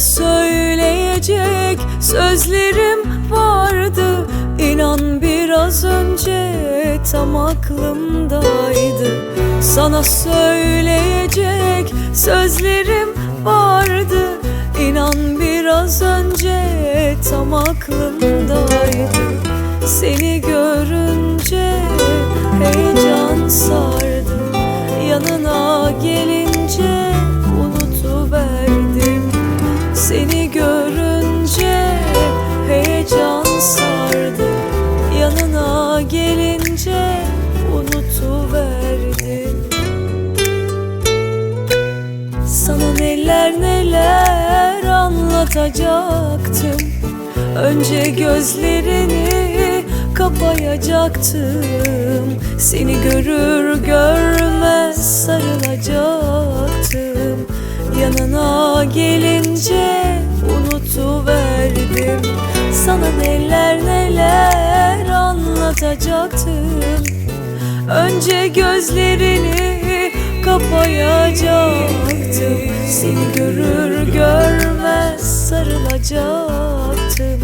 söyleyecek sözlerim vardı. İnan biraz önce tam aklımdaydı. Sana söyleyecek sözlerim vardı. İnan biraz önce tam aklımdaydı. Seni görünce heyecan sardı. Yanına gelince anlatacaktım Önce gözlerini kapayacaktım. Seni görür görmez sarılacaktım. Yanına gelince unutuverdim. Sana neler neler anlatacaktım. Önce gözlerini kapayacaktım. Seni görür görmez sarılacaktım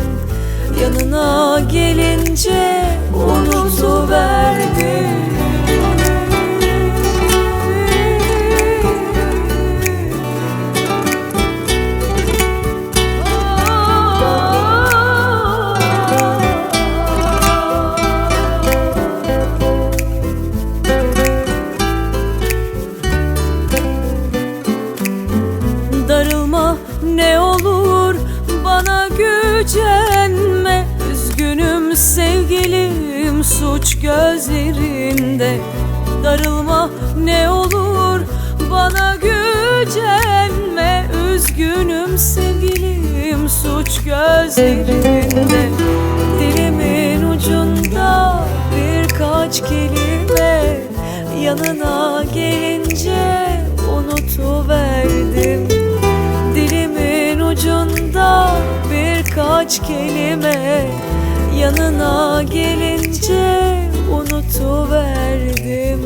Yanına gelince unutuverdim suç gözlerinde. Darılma ne olur bana gücenme. Üzgünüm sevgilim suç gözlerinde. Dilimin ucunda birkaç kelime. Yanına gelince unutuverdim. Dilimin ucunda birkaç kelime Yanına gelince unutuverdim.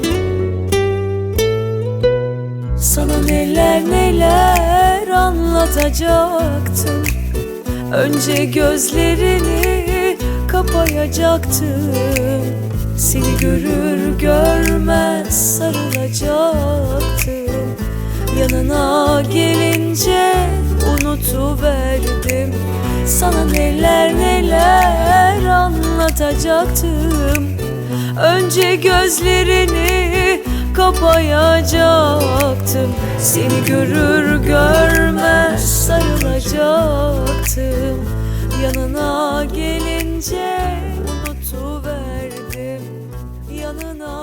Sana neler neler anlatacaktım. Önce gözlerini kapayacaktım. Seni görür görmez sarılacaktım. Yanına gelince unutuverdim. Sana neler neler basacaktım Önce gözlerini kapayacaktım. Seni görür görmez sarılacaktım. Yanına gelince unutuverdim. Yanına